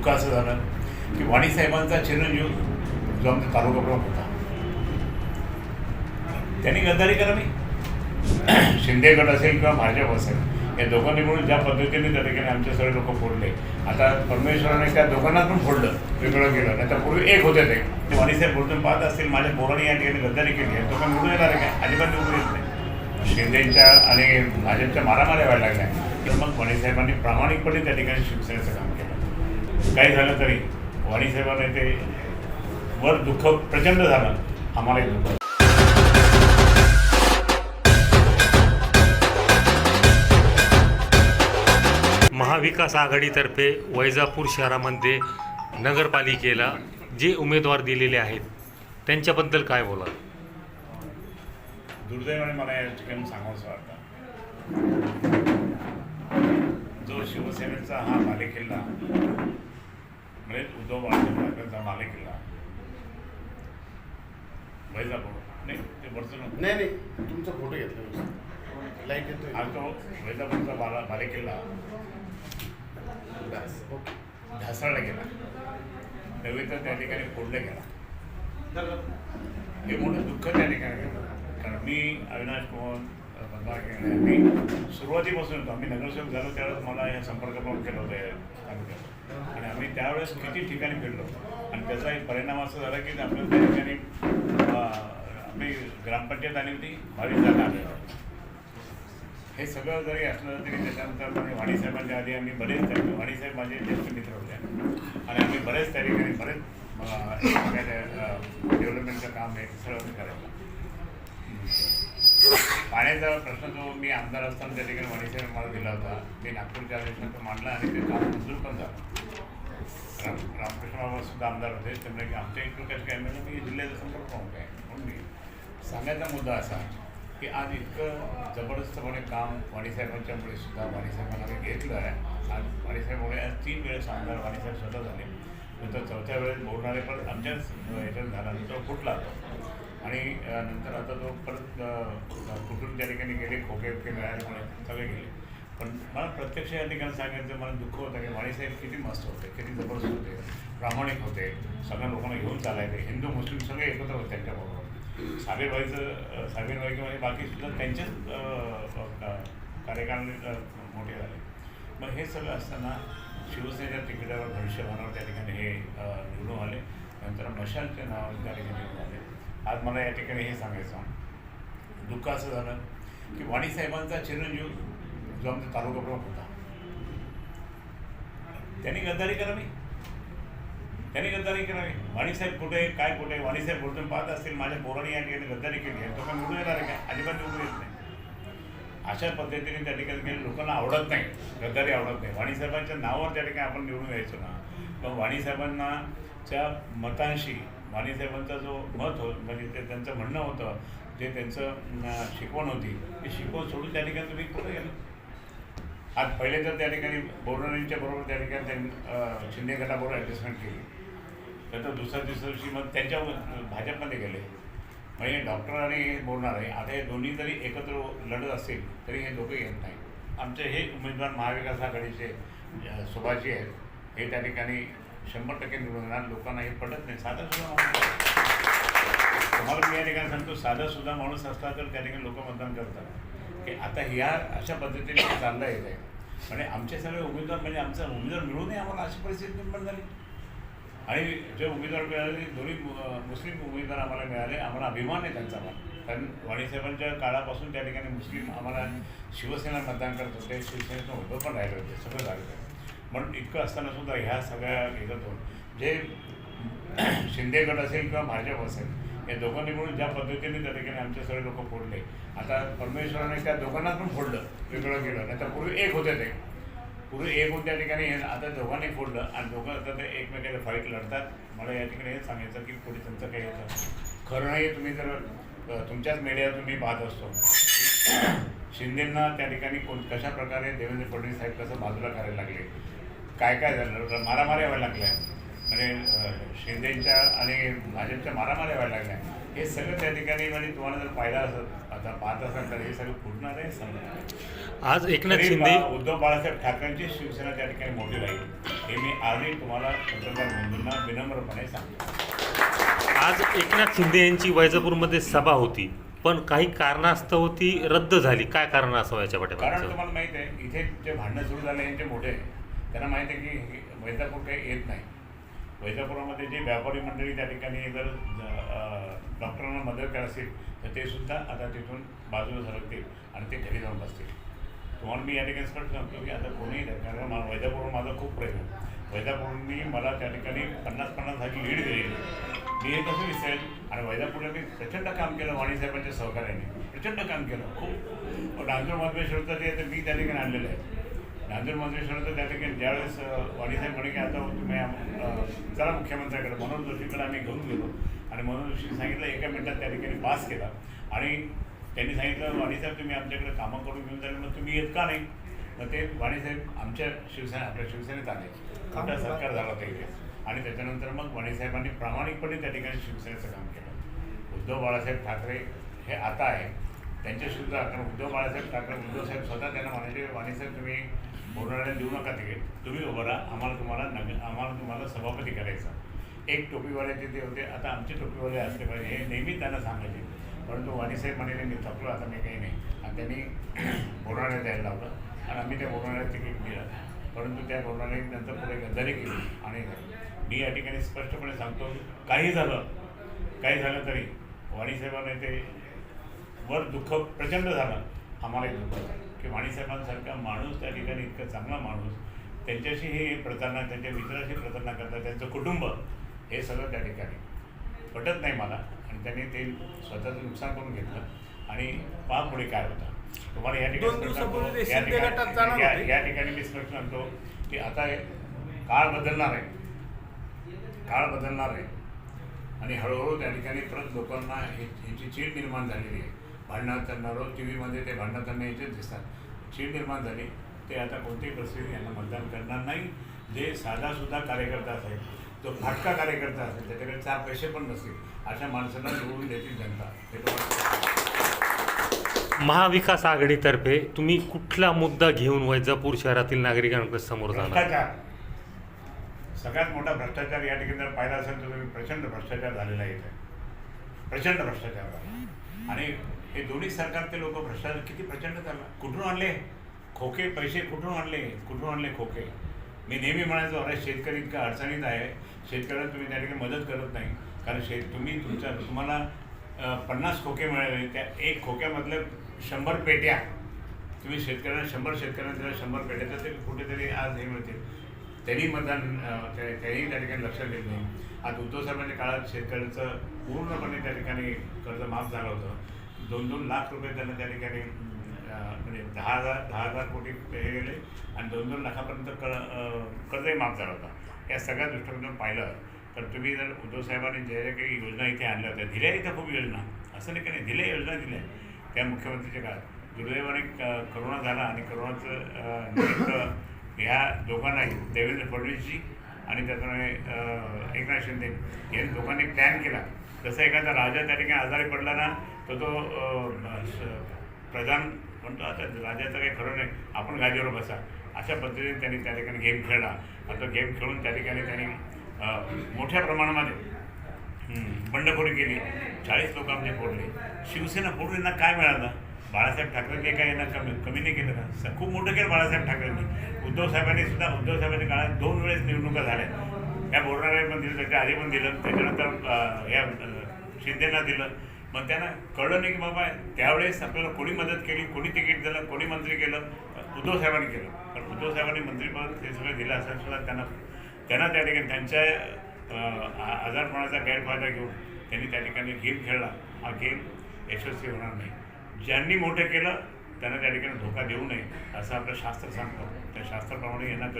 दुःख असं झालं की वाणी साहेबांचा चिरंजीव जो आमचा तालुका प्रमुख होता. त्यांनी गद्दारी करावी शिंदे गट असेल किंवा भाजप असेल या दोघांनी मिळून ज्या पद्धतीने त्या ठिकाणी आमचे सगळे लोक फोडले. आता परमेश्वराने त्या दोघांना पण फोडलं वेगळं केलं नाही तर पूर्वी एक होते ते. ते वाणीसाहेब बोलून पाहत असतील माझ्या पोरांनी या ठिकाणी गद्दारी केली आहे. तो निवडून येणार आहे काय? अजिबात निवडून येत नाही. शिंदेच्या आणि भाजपच्या मारामाऱ्या व्हायला लागल्या. तर मग वाणीसाहेबांनी प्रामाणिकपणे त्या ठिकाणी शिवसेनेचं काम काही झालं तरी वाणीसाहेबांनी ते वर दुःख प्रचंड झालं. आम्हालाही दुःख. महाविकास आघाडीतर्फे वैजापूर शहरामध्ये नगरपालिकेला जे उमेदवार दिलेले आहेत त्यांच्याबद्दल काय बोला? दुर्दैवाने मला या ठिकाणी सांगावंसं वाटतं. जो शिवसेनेचा हा बालेकिल्ला म्हणजे उद्धव बाळासाहेब ठाकरेंचा बालेकिल्ला वैजापूर नाही ते वरचं नको. नाही नाही तुमचा फोटो घेतला लाइट येतोय हा तो वैजापूरचा बाला बालेकिल्ला बस, ओके. ढासळला गेला नव्हे तर त्या ठिकाणी फोडला गेला हे मोठं दुःख त्या ठिकाणी. कारण मी अविनाश मोहन मी सुरुवातीपासून होतो. आम्ही नगरसेवक झालो त्यावेळेस मला हे संपर्क पण केलं होतं या तालुक्यात आणि आम्ही त्यावेळेस किती ठिकाणी फिरलो. आणि त्याचा एक परिणाम असा झाला की आपल्या त्या ठिकाणी आम्ही ग्रामपंचायत आली होती बावीस जागा आलेलो हे सगळं जरी असलं तरी त्याच्यानंतर म्हणजे वाणीसाहेबांच्या आधी आम्ही बरेच त्या वाणीसाहेब माझे ज्येष्ठ मित्र होते. आणि आम्ही बरेच त्या ठिकाणी बरेच डेव्हलपमेंटचं काम आहे सगळं करायचं. पाण्याचा प्रश्न जो मी आमदार असताना त्या ठिकाणी वाणीसाहेब मला दिला होता. मी नागपूरच्या अधिवेशनात मांडला आणि ते काम मंजूर पण झालं. राम रामकृष्ण बाबा सुद्धा आमदार होते. त्यामुळे की आमच्या इकडं कसं काय म्हणजे मी जिल्ह्याचा संपर्क प्रमुख आहे म्हणून मी सांगायचा मुद्दा असा की आज इतकं जबरदस्तपणे काम वाणीसाहेबांच्यामुळे सुद्धा वाणीसाहेबांना मी घेतलं आहे. आज वाणीसाहेबमुळे आज तीन वेळेस आमदार वाणीसाहेब स्वतः झाले. नंतर चौथ्या वेळेस बोलणारे पण आमच्याच ह्याच्यात झाला तो फुटला तो. आणि नंतर आता तो परत कुठून त्या ठिकाणी गेले खोके वोके मिळाल्यामुळे सगळे गेले. पण मला प्रत्यक्ष या ठिकाणी सांगायचं मला दुःख होतं की वाणीसाहेब किती मस्त होते किती जबरदस्त होते प्रामाणिक होते सगळ्या लोकांना घेऊन चालायचे हिंदू मुस्लिम सगळे एकत्र होते त्यांच्याबरोबर. साबीरबाईचं साबीरबाई किंवा म्हणजे बाकीसुद्धा बाकी सुद्धा त्यांचेच अ, मोठे झाले. मग हे सगळं असताना शिवसेनेच्या तिकिटावर भविष्यभानावर त्या ठिकाणी हे निवडून आले. नंतर मशालच्या नावावर त्या ठिकाणी आले. आज मला या ठिकाणी हे सांगायचं दुःख असं झालं की वाणीसाहेबांचा चिरंजीव जो आमचा तालुका प्रमुख होता. त्यांनी गद्दारी करावी. त्यांनी गद्दारी करावी. वाणीसाहेब कुठे काय कुठे वाणीसाहेब बोलतो पाहत असतील माझ्या पोराने या ठिकाणी गद्दारी केली आहे. तो काय निवडून येणार आहे काय अजिबात निवडून येत नाही. अशा पद्धतीने त्या ठिकाणी लोकांना आवडत नाही. गद्दारी आवडत नाही. वाणीसाहेबांच्या नावावर त्या ठिकाणी आपण निवडून यायचो ना. मग वाणीसाहेबांना च्या मतांशी वाणीसाहेबांचा जो मत हो म्हणजे ते त्यांचं म्हणणं होतं जे त्यांचं शिकवण होती. ती शिकवण सोडून त्या ठिकाणी तुम्ही कुठे गेलं? आज पहिले तर त्या ठिकाणी बोरणारींच्या बरोबर त्या ठिकाणी त्यांनी शिंदे गटाबरोबर ॲडजस्टमेंट केली. त्यानंतर दुसऱ्या तिसऱ्या दिवशी मग त्यांच्या भाजपमध्ये गेले. म्हणजे डॉक्टर आणि बोलणार आहे. आता हे दोन्ही जरी एकत्र लढत असतील तरी हे लोकं येत नाही आमचे हे उमेदवार महाविकास आघाडीचे सुभाषी सुभाषजी आहेत. हे त्या ठिकाणी शंभर टक्के निवडून येणार. लोकांना हे पडत नाही. साधं सुद्धा तुम्हाला मी या ठिकाणी सांगतो साधा सुद्धा माणूस असला तर त्या ठिकाणी लोक मतदान करतात. की आता ह्या अशा पद्धतीने चाललं येत आहे म्हणजे आमचे सगळे उमेदवार म्हणजे आमचा उमेदवार मिळू नये आम्हाला अशी परिस्थिती निर्माण झाली. आणि जे उमेदवार मिळाले दोन्ही मु- मुस्लिम उमेदवार आम्हाला मिळाले. आम्हाला अभिमान आहे त्यांचा पण. कारण वाणीसाहेबांच्या काळापासून त्या ठिकाणी मुस्लिम आम्हाला शिवसेना मतदान करत होते. शिवसेनेचं होतं पण राहिले होते. सगळं झालं होतं. म्हणून इतकं असताना सुद्धा ह्या सगळ्या ह्याच्यातून जे शिंदे गट असेल किंवा भाजप असेल या दोघांनी मिळून ज्या पद्धतीने त्या ठिकाणी आमचे सगळे लोक फोडले. आता परमेश्वराने त्या दोघांना पण फोडलं वेगळं केलं नाही तर पूर्वी एक होते ते. पूर्वी एक होऊन त्या ठिकाणी आता दोघांनी फोडलं आणि दोघं आता ते एकमेकाला फाईट लढतात. मला या ठिकाणी हेच सांगायचं की पुढे तुमचं काही येतं? खरं नाही तुम्ही जर तुमच्याच मीडियातून मी पाहत असतो. शिंदेंना त्या ठिकाणी कोण कशा प्रकारे देवेंद्र फडणवीस साहेब कसं बाजूला करायला लागले? काय काय झालं? मारामाऱ्या व्हायला लागल्या. म्हणजे शिंदेच्या आणि भाजपच्या मारामाऱ्या व्हायला लागल्या. हे सगळं त्या ठिकाणी म्हणजे तुम्हाला जर पाहिलं असत आता पाहत असाल तर हे सगळं फुटणार आहे समजा आज एकनाथ शिंदे उद्धव बाळासाहेब ठाकरेंची शिवसेना त्या ठिकाणी मोठी राहील. हे मी आजही तुम्हाला पत्रकार बंधूंना विनम्रपणे सांगतो. आज एकनाथ शिंदे यांची वैजापूरमध्ये सभा होती पण काही कारणास्तव ती रद्द झाली. काय कारण असावं याच्या कारण पाठीमागचं तुम्हाला माहीत आहे इथे जे भांडणं सुरू झाले यांचे मोठे त्यांना माहिती आहे की वैजापूर काही येत नाही. वैजापुरामध्ये जे व्यापारी मंडळी त्या ठिकाणी जर डॉक्टरांना मदत करत असतील तर ते सुद्धा आता तिथून बाजूला सरकतील आणि ते घरी जाऊन बसतील. तुम्हाला मी या ठिकाणी स्पष्ट सांगतो की आता कोणीही कारण मला वैजापूरवर माझा खूप प्रयत्न वैजापूरनी मला त्या ठिकाणी पन्नास पन्नास हजार लीड दिलेली मी हे कसं विसरेल? आणि वैजापूरला मी प्रचंड काम केलं वाणीसाहेबांच्या सहकार्याने. प्रचंड काम केलं खूप. डांजूर माधवेश्वरचं जे आहे ते मी त्या ठिकाणी आणलेलं आहे. नांदूर माधवेश्वरचं त्या ठिकाणी ज्यावेळेस वाणीसाहेब म्हणे की आता तुम्ही चला मुख्यमंत्र्याकडे. मनोज जोशीकडे आम्ही घेऊन गेलो. आणि मनोज जोशी सांगितलं एका मिनिटात त्या ठिकाणी पास केला. आणि त्यांनी सांगितलं वाणीसाहेब तुम्ही आमच्याकडे कामं करून घेऊन जाईल. मग तुम्ही येत का नाही? मग ते वाणीसाहेब आमच्या शिवसेना आपल्या शिवसेनेत आले. मोठा सरकार झाला होता इथे आणि त्याच्यानंतर मग वाणीसाहेबांनी प्रामाणिकपणे त्या ठिकाणी शिवसेनेचं काम केलं. उद्धव बाळासाहेब ठाकरे हे आता आहे. त्यांच्याशी सुद्धा कारण उद्धव बाळासाहेब ठाकरे उद्धव साहेब स्वतः त्यांना म्हणायचे वाणीसाहेब तुम्ही बोलणाऱ्या देऊ नका तिकीट. तुम्ही उभं राहा. आम्हाला तुम्हाला नग आम्हाला तुम्हाला सभापती करायचा. एक टोपीवाल्याचे ते होते. आता आमचे टोपीवाले असले पाहिजे. हे नेहमी त्यांना सांगायचे. परंतु वाणीसाहेब म्हणाले मी थकलो आता मी काही नाही. आणि त्यांनी बोलणाऱ्या द्यायला लावलं. आणि आम्ही त्या बोलणाऱ्या तिकीट दिलं. परंतु त्या बोलणाऱ्या नंतर पुढे गद्दारी केली आणि मी या ठिकाणी स्पष्टपणे सांगतो काही झालं काही झालं तरी वाणीसाहेबांना ते वर दुःख प्रचंड झालं. आम्हालाही दुःख झालं. की वाणीसाहेबांसारखा माणूस त्या ठिकाणी इतका चांगला माणूस त्यांच्याशी हे प्रतारणा त्यांच्या मित्राशी प्रतारणा करतात त्यांचं कुटुंब हे सगळं त्या ठिकाणी पटत नाही मला. आणि त्यांनी ते स्वतःचं नुकसान करून घेतलं. आणि पहा पुढे काय होतं? तुम्हाला या ठिकाणी या ठिकाणी मी स्पष्ट सांगतो की आता काळ बदलणार आहे. काळ बदलणार आहे. आणि हळूहळू त्या ठिकाणी परत लोकांना ह्याची चीड निर्माण झालेली आहे. भांडणं त्यांना रोज टी व्हीमध्ये ते भांडणं त्यांना यायचेच दिसतात. चीड निर्माण झाली ते आता कोणत्याही परिस्थितीत यांना मतदान करणार नाही. जे साधासुद्धा कार्यकर्ता असेल जो फाटका कार्यकर्ता असेल त्याच्याकडे चार पैसे पण नसतील अशा माणसांना निवडून देतील जनता. हे महाविकास आघाडीतर्फे तुम्ही कुठला मुद्दा घेऊन वैजापूर शहरातील नागरिकांकडे समोर भ्रष्टाचार. सगळ्यात मोठा भ्रष्टाचार या ठिकाणी जर पाहिला असेल तर तुम्ही प्रचंड भ्रष्टाचार झालेला आहे इथे. प्रचंड भ्रष्टाचार झाला. आणि हे दोन्ही सरकारचे लोक भ्रष्टाचार किती प्रचंड झाला. कुठून आणले? खोके पैसे कुठून आणले? कुठून आणले खोके? मी नेहमी म्हणायचो अरे शेतकरी इतका अडचणीत आहे. शेतकऱ्याला तुम्ही त्या ठिकाणी मदत करत नाही. कारण शेत तुम्ही तुमच्या तुम्हाला पन्नास खोके मिळाले. त्या एक खोक्यामधल्या शंभर पेट्या तुम्ही शेतकऱ्यांना शंभर शेतकऱ्यांना दिल्या शंभर पेट्या तर ते कुठेतरी आज हे मिळतील. त्यांनी मतदान त्या- त्यांनी त्या ठिकाणी लक्ष दिलं नाही. आज उद्धव साहेबांच्या काळात शेतकऱ्यांचं पूर्णपणे त्या ठिकाणी कर्ज माफ झालं होतं. दोन दोन लाख रुपये त्यांना त्या ठिकाणी म्हणजे दहा हजार दहा हजार कोटी हे गेले आणि दोन दोन लाखापर्यंत क कर्जही माफ झालं होतं. या सगळ्या दृष्टिकोनातून पाहिलं तर तुम्ही जर उद्धव साहेबांनी ज्या ज्या काही योजना इथे आणल्या होत्या दिल्या इथं खूप योजना. असं नाही का नाही दिल्या योजना दिल्या. त्या मुख्यमंत्रीच्या काळात. दुर्दैवाने क- करोना झाला आणि करोनाचं निमित्त ह्या दोघांनाही देवेंद्र फडणवीसजी आणि अं, एकनाथ शिंदे या दोघांनी प्लॅन केला. जसं एखादा राजा त्या ठिकाणी आजारी पडला ना तर तो प्रधान म्हणतो आता राजाचं काही खरं नाही आपण गादीवर बसा. अशा पद्धतीने त्यांनी त्या ठिकाणी गेम खेळला. आणि तो गेम खेळून त्या ठिकाणी त्यांनी मोठ्या प्रमाणामध्ये बंडखोरी केली. चाळीस लोक आमचे फोडले. शिवसेना फोडून काय मिळालं? बाळासाहेब ठाकरेंनी काय यांना कमी कमी नाही केलं. का खूप मोठं केलं बाळासाहेब ठाकरेंनी. उद्धव साहेबांनी सुद्धा उद्धव साहेबांच्या काळात दोन वेळेस निवडणुका झाल्या. या बोलणाऱ्या पण दिलं त्याच्या आधी पण दिलं त्याच्यानंतर या शिंदेना दिलं. मग त्यांना कळलं नाही की बाबा त्यावेळेस आपल्याला कोणी मदत केली कोणी तिकीट दिलं कोणी मंत्री केलं? उद्धव साहेबांनी केलं. पण उद्धव साहेबांनी मंत्रीपद ते सगळं दिलं असं सुद्धा त्यांना त्यांना त्या ठिकाणी त्यांच्या आजारपणाचा गैरफायदा घेऊन त्यांनी त्या ठिकाणी गेम खेळला. हा गेम यशस्वी होणार नाही. ज्यांनी मोठं केलं त्यांना त्या ठिकाणी धोका देऊ नये असं आपलं शास्त्र सांगतं. त्या शास्त्राप्रमाणे यांना कधी